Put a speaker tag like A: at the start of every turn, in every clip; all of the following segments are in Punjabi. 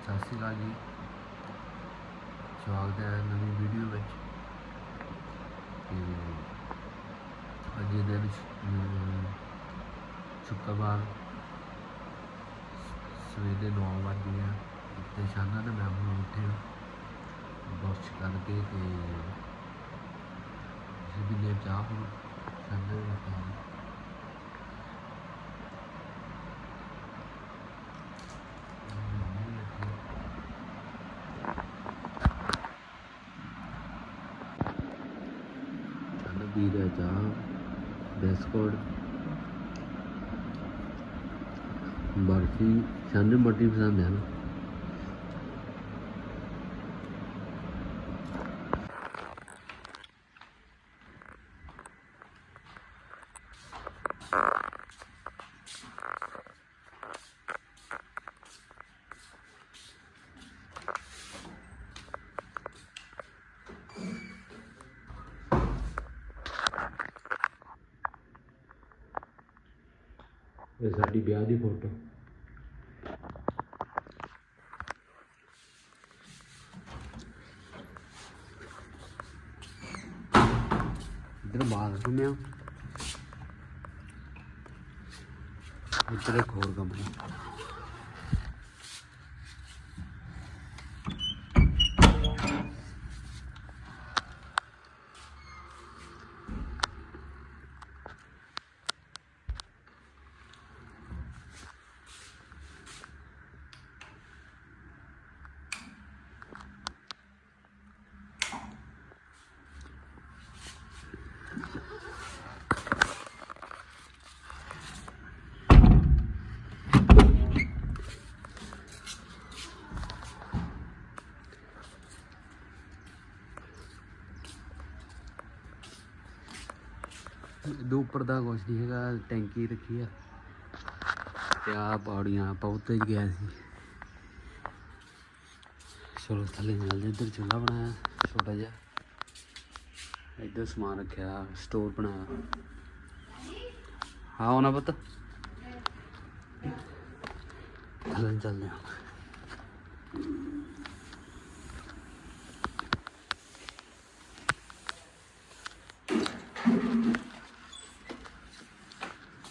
A: ਸਤਿ ਸ਼੍ਰੀ ਅਕਾਲ ਜੀ। ਸਵਾਗਤ ਹੈ ਨਵੀਂ ਵੀਡੀਓ ਵਿੱਚ। ਤੇ ਅੱਜ ਦੇ ਦਿਨ ਸ਼ੁੱਕਰਵਾਰ ਸਵੇਰ ਦੇ 9 ਵਜੇ ਆ। ਤੇ ਸ਼ਾਨਾ ਤੇ ਮੈਂ ਹੁਣ ਉੱਠੇ ਬਰਸ਼ ਕਰਕੇ ਤੇ ਜਿਸ ਚਾਹ ਹੁਣ। ਸ਼ਾਨਾ ਨੇ ਰੱਖਿਆ ਸ਼ਾਨਾ ਪੀ ਰਿਹਾ ਚਾਹ ਬਿਸਕੁਟ ਬਰਫੀ ਸ਼ਾਨੇ ਮੱਟੀ ਸਾਡੀ ਵਿਆਹ ਦੀ ਫੋਟੋ। ਇਧਰ ਬਾਥਰੂਮ ਆ ਇੱਧਰ ਇੱਕ ਹੋਰ ਕਮਰਾ। ਇਹਦੇ ਉੱਪਰ ਦਾ ਕੁਛ ਨਹੀਂ ਹੈਗਾ, ਟੈਂਕੀ ਰੱਖੀ ਆ। ਤੇ ਆ ਪੌੜੀਆਂ ਆਪਾਂ ਹੀ ਗਿਆ ਸੀ। ਚਲੋ ਥੱਲੇ ਚੱਲਦੇ ਇੱਧਰ ਚੁੱਲ੍ਹਾ ਬਣਾਇਆ, ਛੋਟਾ ਜਿਹਾ। ਇੱਧਰ ਸਮਾਨ ਰੱਖਿਆ, ਸਟੋਰ ਬਣਾਇਆ। ਹਾਂ ਉਹਨਾਂ ਪੁੱਤ। ਥੱਲੇ ਚੱਲਦੇ ਹਾਂ।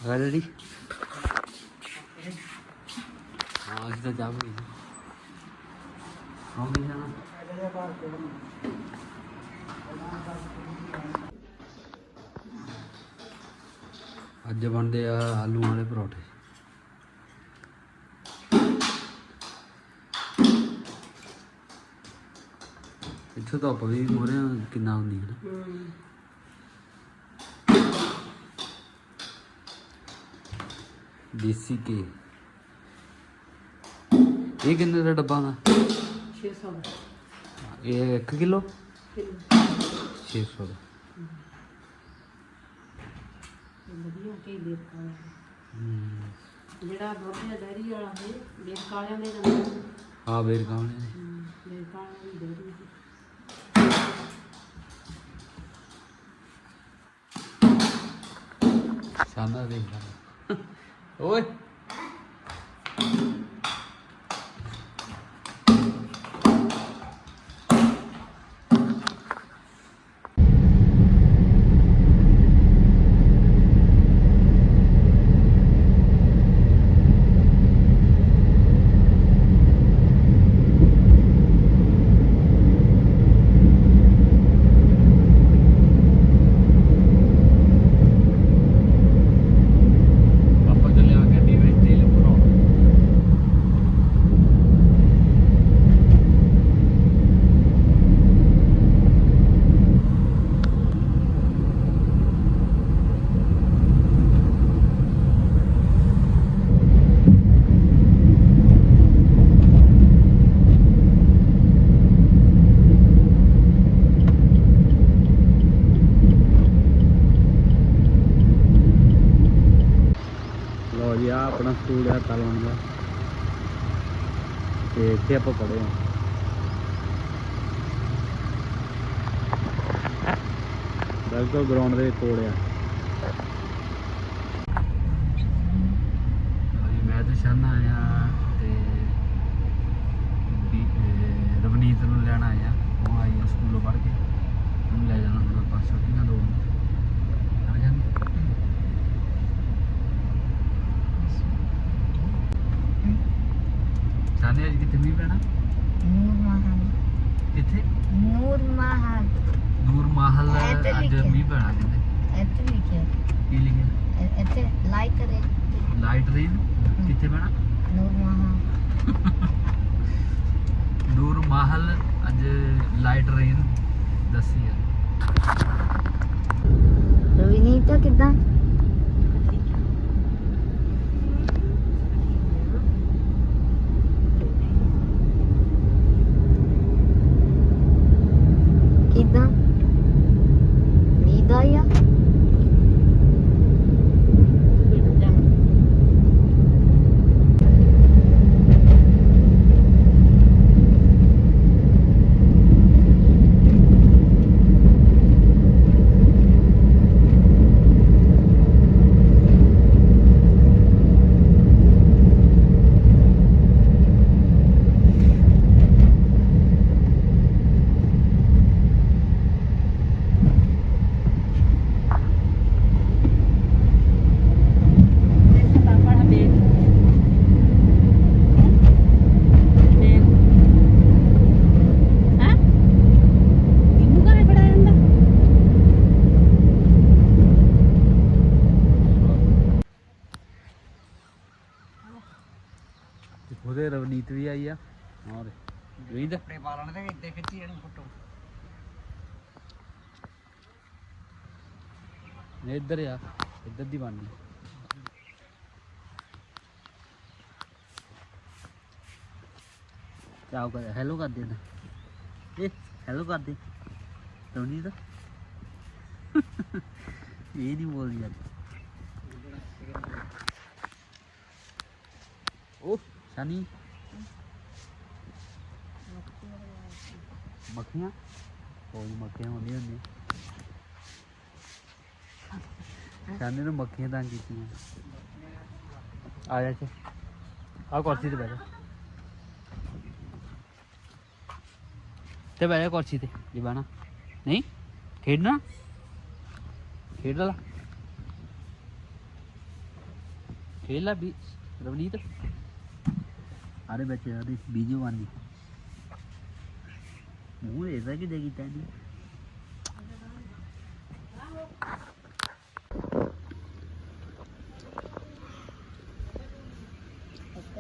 A: ਆ ਰੈਡੀ ਹਾਂ, ਅਸੀਂ ਤਾਂ ਜਾ। ਹਾਂ ਵੀ ਜਾਣਾ। ਅੱਜ ਬਣਦੇ ਆ ਆਲੂ ਵਾਲੇ ਪਰੌਠੇ। ਇੱਥੋਂ ਤਾਂ ਵੀ ਮੋਰੇ ਕਿੰਨਾ ਹੁੰਦੀ ਹੈ ਨਾ। ਦੇਸੀ ਕੇ ਇਹ ਕਿੰਨੇ ਦਾ ਡੱਬਾ ਦਾ
B: 600 ਦਾ।
A: ਇਹ 1 ਕਿਲੋ?
B: ਕਿਲੋ
A: 600 ਦਾ।
B: ਇਹ ਵਧੀਆ ਕੇ ਦੇਖ ਜਿਹੜਾ ਦੁੱਧ ਹੈ ਡੈਰੀ ਵਾਲਾ ਹੈ ਕਾਲਿਆਂ ਦੇ ਜਾਂਦਾ
A: ਆ। ਵੇਰ ਕਾਉਣੇ ਨੇ
B: ਦੇਖ ਕਾਲਿਆਂ ਦੀ ਡੈਰੀ
A: ਸ਼ਾਨਦਾਰ ਦੇਖ ਲਾ ਓਏ ਆਪਾਂ ਚੱਲੇ ਆ ਗੱਡੀ ਵਿੱਚ ਤੇਲ ਭਰਾਉਣ ਲੋ ਜੀ ਆ ਆਪਣਾ ਸਕੂਲ ਹੈ ਤਲਵਣ ਦਾ ਤੇ ਇੱਥੇ ਆਪਾਂ ਪੜ੍ਹੇ ਹਾਂ। ਬਿਲਕੁਲ ਗਰਾਊਂਡ ਦੇ ਕੋਲ ਆ ਜੀ ਮੈਂ ਤੇ ਸ਼ਾਨਾ ਆਇਆ ਤੇ ਰਵਨੀਤ ਨੂੰ ਲੈਣ ਆਏ ਆ ਉਹ ਆਈ ਆ ਸਕੂਲੋਂ ਪੜ੍ਹ ਕੇ ਉਹਨੂੰ ਲੈ ਜਾਣਾ ਹੁਣ ਆਪਾਂ ਛੁੱਟੀਆਂ ਦੋ ਆ ਜਾਂਦੀ ਸਾਨੇ ਅੱਜ ਕਿੱਥੇ ਮੀਂਹ ਪੈਣਾ
C: ਨੂਰ ਮਹਾਲ।
A: ਕਿੱਥੇ?
C: ਨੂਰ ਮਹਾਲ।
A: ਨੂਰ ਮਹਲ
C: ਇੱਥੇ
A: ਅੱਜ
C: ਲਿਖਿਆ।
A: ਮੀਂਹ ਪੈਣਾ ਕਹਿੰਦੇ।
C: ਇੱਥੇ ਲਿਖਿਆ।
A: ਕੀ ਲਿਖਿਆ?
C: ਇ- ਇੱਥੇ ਲਾਈਕ ਕਰੇ
A: ਲਾਈਟ ਰੇਨ ਕਿੱਥੇ ਪੈਣਾ?
C: ਨੂਰ ਮਹਾਲ।
A: ਨੂਰ ਮਹਲ ਅੱਜ ਲਾਈਟ ਰੇਨ ਦੱਸੀ ਆ।
C: ਰਵੀਨੀਤਾ ਕਿੱਦਾਂ ਨੀਂਦ ਆਇਆ
B: ਪਾਪਾ ਬੇਗ ਬੇਗ ਹਾਂ ਇਹਨੂੰ ਘਰੇ ਬੜਾ ਜਾਂਦਾ
A: ਤੇ ਉਹਦੇ ਆਈ ਆ। ਹੋਰ ਰਵਨੀਤ
D: ਆਪਣੇ ਪਾਲਣ ਦੇ ਇੱਥੇ ਖਿੱਚੀ ਜਾਣੀ ਫੋਟੋ।
A: ਇਹ ਇੱਧਰ ਆ ਇੱਧਰ ਦੀ ਬਣਨੀ। ਚਾਓ ਕਰ ਹੈਲੋ ਕਰ ਦੇ ਨਾ ਇਹ ਹੈਲੋ ਕਰ ਦੇ। ਰਵਨੀਤ? ਇਹ ਨਹੀਂ ਬੋਲਦੀ ਅੱਜ ਉਹ ਸ਼ਨੀ? ਮੱਖੀਆਂ। ਕੋਈ ਮੱਖੀਆਂ ਹੁੰਦੀਆਂ ਹੁੰਦੀਆਂ। ਸ਼ਾਨੀ ਨੂੰ ਮੱਖੀਆਂ ਤੰਗ ਕੀਤੀਆਂ। ਆ ਜਾ ਇੱਥੇ। ਆ ਕੁਰਸੀ ਤੇ ਬਹਿ ਜਾ। ਤੇ ਬਹਿ ਜਾ ਕੁਰਸੀ ਤੇ, ਜੇ ਨਹੀਂ, ਖੇਡਣਾ? ਖੇਡ ਲਾ। ਖੇਡ ਲਾ ਵੀ, ਰਵਨੀਤ। ਆਰੇ ਬੱਚੇ ਆਦੇ ਵੀਡੀਓ ਆਂਦੀ ਮੂੰਹ ਇਹਦਾ ਕਿ ਦੇ ਕੀਤਾ ਨਹੀਂ।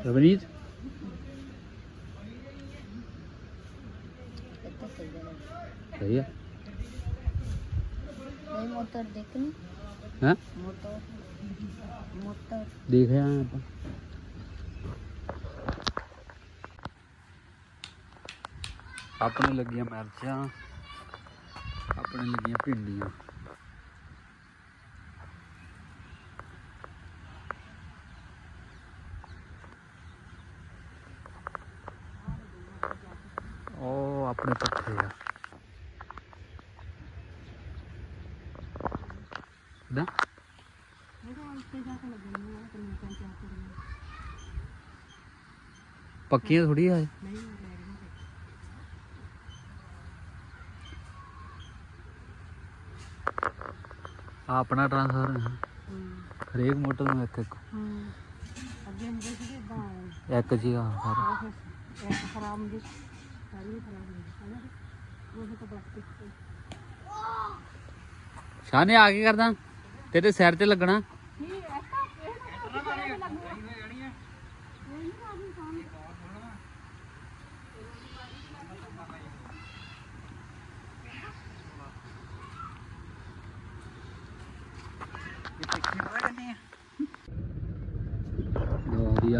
A: ਰਵਨੀਤ?
C: ਸਹੀ
A: ਆ।
C: ਇਹ ਮੋਟਰ ਦੇਖਣੀ।
A: ਹਾਂ?
C: ਮੋਟਰ। ਮੋਟਰ।
A: ਦੇਖ ਆਏ ਹਾਂ ਆਪਾਂ। ਆਪਣੇ ਲੱਗੀਆਂ ਮਿਰਚਾਂ, ਆਪਣੇ ਲੱਗੀਆਂ ਭਿੰਡੀਆਂ। ਉਹ ਆਪਣੇ ਪੱਠੇ ਆ। ਨਾ ਪੱਕੀਆਂ ਥੋੜੀ ਆ ਇਹ। ਆ ਆਪਣਾ ਟ੍ਰਾਂਸਫਰ ਹਰੇਕ ਮੋਟਰ ਨੂੰ ਇੱਕ ਇੱਕ।
B: ਅੱਗੇ ਹੁੰਦੇ ਸੀ ਇਦਾਂ
A: ਇੱਕ ਜੀ ਆ ਸਾਰਾ
B: ਇੱਕ ਖਰਾਬ ਹੁੰਦੀ ਸਾਰੀ ਖਰਾਬ ਹੁੰਦੀ ਹੈ ਨਾ ਉਹ ਤਾਂ ਪਲਾਸਟਿਕ
A: ਸ਼ਾਨੇ ਆ ਕੇ ਕਰਦਾ ਤੇਰੇ ਸਿਰ ਤੇ ਲੱਗਣਾ। ਲੋਰੀ ਆ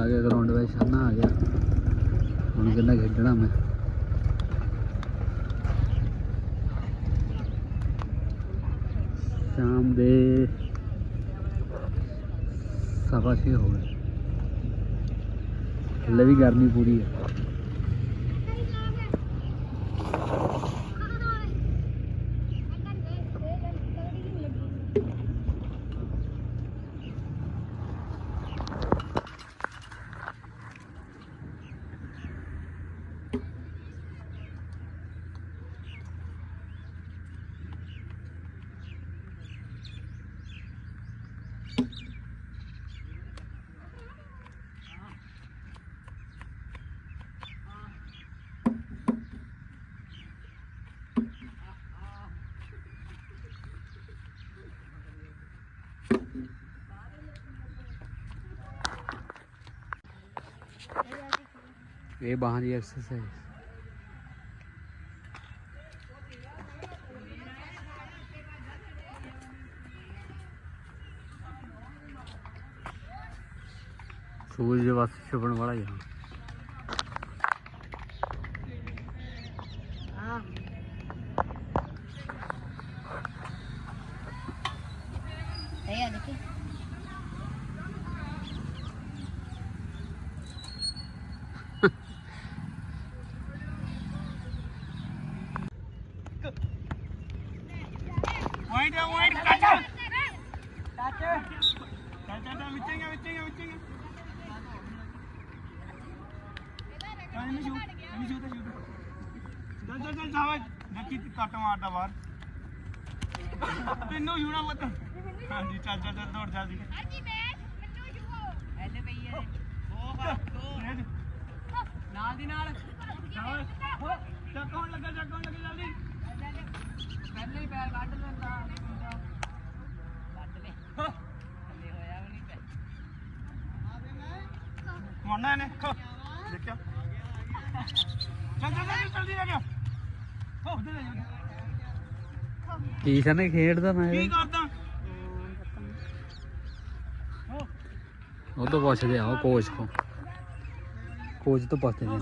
A: ਗਿਆ ਗਰਾਊਂਡ ਵਿੱਚ ਸ਼ਾਨਾ ਆ ਗਿਆ। ਹੁਣ ਕਹਿੰਦਾ ਖੇਡਣਾ ਮੈਂ। ਸ਼ਾਮ ਦੇ ਸਵਾ ਛੇ ਹੋ ਗਏ। ਹਲੇ ਵੀ ਗਰਮੀ ਪੂਰੀ ਹੈ। ਇਹ ਬਾਹਾਂ ਦੀ ਐਕਸਰਸਾਈਜ਼ ਸੂਰਜ ਬਸ ਛੁਪਣ ਵਾਲਾ ਹੀ ਆ।
D: ਵਾਈਟ ਵਾਈਟ ਚਾਚਾ ਚਾਚਾ ਚਾਚਾ ਤਾਂ ਵਿੱਚੇ ਗਿਆ ਵਿੱਚੇ ਗਿਆ ਵਿੱਚੇ ਗਿਆ ਚਾਹ ਨਹੀਂ ਸ਼ੂ ਨਹੀਂ ਸ਼ੂ ਤੇ ਸ਼ੂ ਚੱਲ ਚੱਲ ਚੱਲ ਸਾਵਾ ਦੇਖੀ ਕੱਟ ਮਾਰਦਾ ਬਾਹਰ। ਤੈਨੂੰ ਯੂਣਾ ਮਤ ਹਾਂਜੀ ਚੱਲ ਚੱਲ ਚੱਲ ਦੌੜ ਜਲਦੀ ਐਲੇ ਪਈ ਹੈ। ਦੋ ਬਾਰ ਦੋ। ਨਾਲ ਦੀ ਨਾਲ। ਚੱਕ ਹੋਣ ਲੱਗਾ ਚੱਕ ਹੋਣ ਲੱਗਾ ਜਲਦੀ। ਪਹਿਲੇ ਹੀ ਪੈਰ ਕੱਢ ਲੈਂਦਾ। ਕੱਢ ਲੈ। ਥੱਲੇ ਹੋਇਆ ਵੀ ਨਹੀਂ ਪੈ ਮੋਨਾ ਨੇ ਦੇਖਿਆ? ਚੱਲ ਚੱਲ ਚੱਲ ਜਲਦੀ ਆ ਗਿਆ। ਹੋ ਉੱਧਰ ਲੈ ਜਾ।
A: ਕੀ ਸਨੇ ਖੇਡਦਾ ਮੈਂ
D: ਕੀ ਕਰਦਾ? ਹੋ
A: ਉਹ ਤੋਂ ਪੁੱਛਦੇ ਆ ਉਹ ਕੋਚ ਕੋ। ਕੋਚ ਤੋਂ ਪੁੱਛਦੇ ਨੇ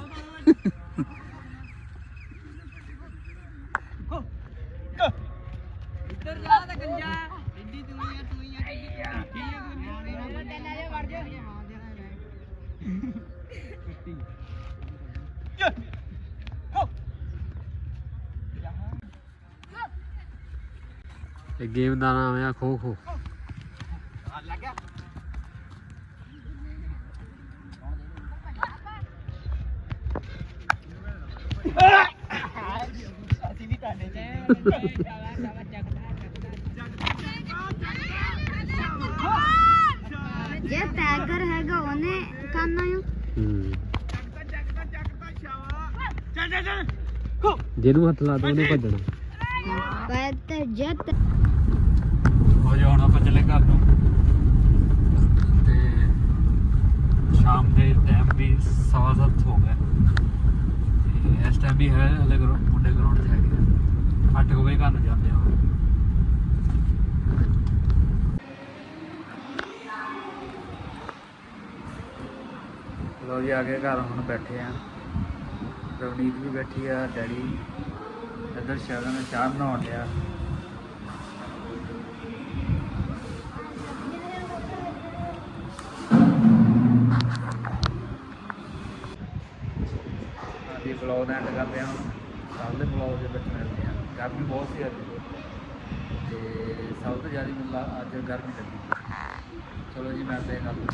D: ਹੋ ਇੱਧਰ ਜਾ ਤਾਂ ਗੰਜਾ ਇੱਡੀ ਦੁਨੀਆ ਦੁਨੀਆ ਕਿੱਡੀ ਕੀ ਹੈ ਦੁਨੀਆ ਲੈ ਜਾ ਵੜ ਜਾ ਹੋ
A: ਇਹ ਗੇਮ ਦਾ ਨਾਮ ਆ ਖੋ ਖੋ
C: ਜੇ ਟੈਗਰ ਹੈਗਾ ਉਹਨੇ ਕਰਨਾ
A: ਹੂੰ
D: ਹੋ
A: ਜਿਹਨੂੰ ਹੱਥ ਲਾ ਦੋ ਉਹਨੇ ਭੱਜਣਾ
C: ਪਰ ਤੇ
A: ਹੋ ਜਾ, ਹੁਣ ਆਪਾਂ ਚੱਲੇ ਘਰ ਨੂੰ। ਤੇ ਸ਼ਾਮ ਦੇ ਟਾਈਮ ਵੀ ਸਵਾ ਸੱਤ ਹੋ ਗਏ। ਤੇ ਇਸ ਟਾਈਮ ਵੀ ਹੈ ਹਲੇ ਗਰਾਊਂਡ ਮੁੰਡੇ ਗਰਾਊਂਡ 'ਚ ਹੈਗੇ ਆ। ਅੱਠ ਕੁ ਵਜੇ ਘਰ ਨੂੰ ਜਾਂਦੇ ਆ ਲੋ ਜੀ, ਆ ਕੇ ਘਰ, ਹੁਣ ਬੈਠੇ ਆ। ਰਵਨੀਤ ਵੀ ਬੈਠੀ ਆ, ਡੈਡੀ ਇੱਧਰ ਸ਼ਗਨ ਚਾਹ ਬਣਾਉਣ ਲਿਆ ਹਾਂਜੀ ਬਲੌਗ ਦਾ ਐਂਡ ਕਰਦੇ ਹਾਂ। ਕੱਲ੍ਹ ਦੇ ਬਲੌਗ ਦੇ ਵਿੱਚ ਮਿਲਦੇ ਹਾਂ। ਗਰਮੀ ਬਹੁਤ ਸੀ ਅੱਜ। ਤੇ ਸਭ ਤੋਂ ਜ਼ਿਆਦਾ ਮੈਨੂੰ ਅੱਜ ਗਰਮੀ ਲੱਗੀ। ਚਲੋ ਜੀ ਮਿਲਦੇ ਹਾਂ ਕੱਲ੍ਹ